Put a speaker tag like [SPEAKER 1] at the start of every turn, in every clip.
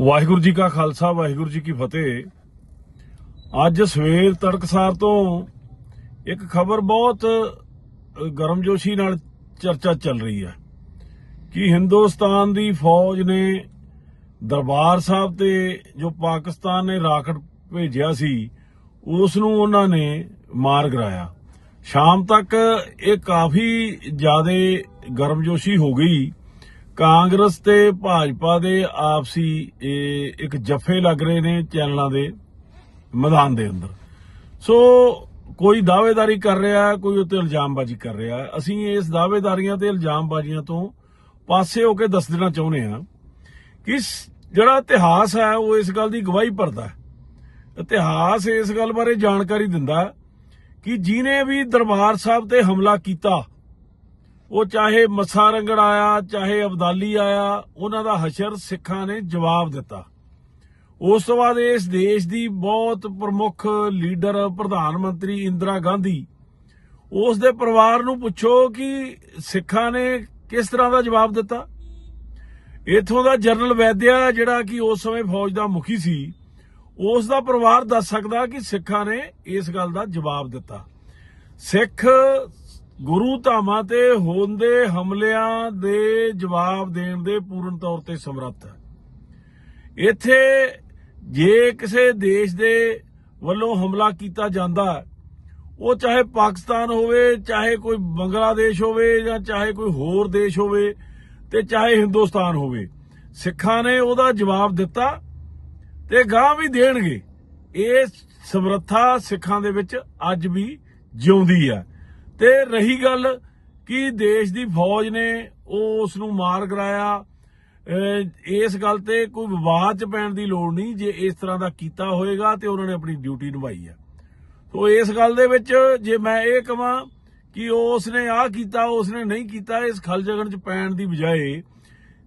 [SPEAKER 1] ਵਾਹਿਗੁਰੂ ਜੀ ਕਾ ਖਾਲਸਾ, ਵਾਹਿਗੁਰੂ ਜੀ ਕੀ ਫਤਿਹ। ਅੱਜ ਸਵੇਰ ਤੜਕਸਾਰ ਤੋਂ ਇੱਕ ਖਬਰ ਬਹੁਤ ਗਰਮਜੋਸ਼ੀ ਨਾਲ ਚਰਚਾ ਚੱਲ ਰਹੀ ਹੈ ਕਿ ਹਿੰਦੁਸਤਾਨ ਦੀ ਫੌਜ ਨੇ ਦਰਬਾਰ ਸਾਹਿਬ ਤੇ ਜੋ ਪਾਕਿਸਤਾਨ ਨੇ ਰਾਕਟ ਭੇਜਿਆ ਸੀ, ਉਸ ਨੂੰ ਉਹਨਾਂ ਨੇ ਮਾਰ ਗਰਾਇਆ। ਸ਼ਾਮ ਤੱਕ ਇਹ ਕਾਫੀ ਜ਼ਿਆਦਾ ਗਰਮਜੋਸ਼ੀ ਹੋ ਗਈ। ਕਾਂਗਰਸ ਤੇ ਭਾਜਪਾ ਦੇ ਆਪਸੀ ਇਹ ਇੱਕ ਜੱਫੇ ਲੱਗ ਰਹੇ ਨੇ ਚੈਨਲਾਂ ਦੇ ਮੈਦਾਨ ਦੇ ਅੰਦਰ। ਸੋ ਕੋਈ ਦਾਅਵੇਦਾਰੀ ਕਰ ਰਿਹਾ, ਕੋਈ ਉੱਤੇ ਇਲਜ਼ਾਮਬਾਜ਼ੀ ਕਰ ਰਿਹਾ। ਅਸੀਂ ਇਸ ਦਾਅਵੇਦਾਰੀਆਂ ਤੇ ਇਲਜ਼ਾਮਬਾਜ਼ੀਆਂ ਤੋਂ ਪਾਸੇ ਹੋ ਕੇ ਦੱਸ ਦੇਣਾ ਚਾਹੁੰਦੇ ਹਾਂ ਕਿ ਜਿਹੜਾ ਇਤਿਹਾਸ ਹੈ, ਉਹ ਇਸ ਗੱਲ ਦੀ ਗਵਾਹੀ ਭਰਦਾ ਹੈ। ਇਤਿਹਾਸ ਇਸ ਗੱਲ ਬਾਰੇ ਜਾਣਕਾਰੀ ਦਿੰਦਾ ਕਿ ਜਿਨੇ ਵੀ ਦਰਬਾਰ ਸਾਹਿਬ ਤੇ ਹਮਲਾ ਕੀਤਾ ਉਹ ਚਾਹੇ ਮੱਸਾ ਰੰਗੜ ਆਇਆ, ਚਾਹੇ ਅਬਦਾਲੀ ਆਇਆ, ਉਹਨਾਂ ਦਾ ਹਸ਼ਰ ਸਿੱਖਾਂ ਨੇ ਜਵਾਬ ਦਿੱਤਾ। ਉਸ ਤੋਂ ਬਾਅਦ ਇਸ ਦੇਸ਼ ਦੀ ਬਹੁਤ ਪ੍ਰਮੁੱਖ ਲੀਡਰ ਪ੍ਰਧਾਨ ਮੰਤਰੀ ਇੰਦਰਾ ਗਾਂਧੀ, ਉਸ ਦੇ ਪਰਿਵਾਰ ਨੂੰ ਪੁੱਛੋ ਕਿ ਸਿੱਖਾਂ ਨੇ ਕਿਸ ਤਰ੍ਹਾਂ ਦਾ ਜਵਾਬ ਦਿੱਤਾ? ਇਥੋਂ ਦਾ ਜਨਰਲ ਵੈਦਿਆ ਜਿਹੜਾ ਕਿ ਉਸ ਸਮੇਂ ਫੌਜ ਦਾ ਮੁਖੀ ਸੀ, ਉਸ ਦਾ ਪਰਿਵਾਰ ਦੱਸ ਸਕਦਾ ਕਿ ਸਿੱਖਾਂ ਨੇ ਇਸ ਗੱਲ ਦਾ ਜਵਾਬ ਦਿੱਤਾ। ਸਿੱਖ ਗੁਰੂ ਧਾਮਾਂ ਤੇ ਹੁੰਦੇ ਹਮਲਿਆਂ ਦੇ ਜਵਾਬ ਦੇਣ ਦੇ ਪੂਰਨ ਤੌਰ ਤੇ ਸਮਰੱਥ ਹੈ। ਇੱਥੇ ਜੇ ਕਿਸੇ ਦੇਸ਼ ਦੇ ਵੱਲੋਂ ਹਮਲਾ ਕੀਤਾ ਜਾਂਦਾ ਉਹ ਚਾਹੇ ਪਾਕਿਸਤਾਨ ਹੋਵੇ, ਚਾਹੇ ਕੋਈ ਬੰਗਲਾਦੇਸ਼ ਹੋਵੇ ਜਾਂ ਚਾਹੇ ਕੋਈ ਹੋਰ ਦੇਸ਼ ਹੋਵੇ ਤੇ ਚਾਹੇ ਹਿੰਦੁਸਤਾਨ ਹੋਵੇ, ਸਿੱਖਾਂ ਨੇ ਉਹਦਾ ਜਵਾਬ ਦਿੱਤਾ ਤੇ ਗਾਂ ਵੀ ਦੇਣਗੇ। ਇਹ ਸਮਰੱਥਾ ਸਿੱਖਾਂ ਦੇ ਵਿੱਚ ਅੱਜ ਵੀ ਜਿਉਂਦੀ ਹੈ। ਤੇ ਰਹੀ ਗੱਲ ਕਿ ਦੇਸ਼ ਦੀ ਫੌਜ ਨੇ ਉਹ ਉਸ ਨੂੰ ਮਾਰ ਕਰਾਇਆ। ਇਸ ਗੱਲ ਤੇ ਕੋਈ ਵਿਵਾਦ ਚ ਪੈਣ ਦੀ ਲੋੜ ਨਹੀਂ, ਜੇ ਇਸ ਤਰ੍ਹਾਂ ਦਾ ਕੀਤਾ ਹੋਏਗਾ ਤੇ ਉਹਨਾਂ ਨੇ ਆਪਣੀ ਡਿਊਟੀ ਨਿਭਾਈ ਹੈ ਸੋ ਇਸ ਗੱਲ ਦੇ ਵਿੱਚ ਜੇ ਮੈਂ ਇਹ ਕਹਾਂ ਕਿ ਉਸ ਨੇ ਆਹ ਕੀਤਾ ਉਸ ਨੇ ਨਹੀਂ ਕੀਤਾ, ਇਸ ਖਲ ਜਗਣ ਚ ਪੈਣ ਦੀ ਬਜਾਏ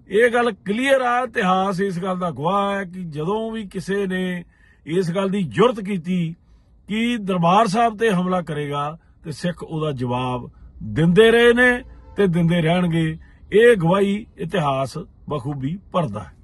[SPEAKER 1] ਇਹ ਗੱਲ ਕਲੀਅਰ ਆ, ਇਤਿਹਾਸ ਇਸ ਗੱਲ ਦਾ ਗਵਾਹ ਹੈ ਕਿ ਜਦੋਂ ਵੀ ਕਿਸੇ ਨੇ ਇਸ ਗੱਲ ਦੀ ਜੁਰਤ ਕੀਤੀ ਕਿ ਦਰਬਾਰ ਸਾਹਿਬ ਤੇ ਹਮਲਾ ਕਰੇਗਾ ਤੇ ਸਿੱਖ ਉਹਦਾ ਜਵਾਬ ਦਿੰਦੇ ਰਹੇ ਨੇ ਤੇ ਦਿੰਦੇ ਰਹਿਣਗੇ। ਇਹ ਗਵਾਹੀ ਇਤਿਹਾਸ ਬਖੂਬੀ ਭਰਦਾ ਹੈ।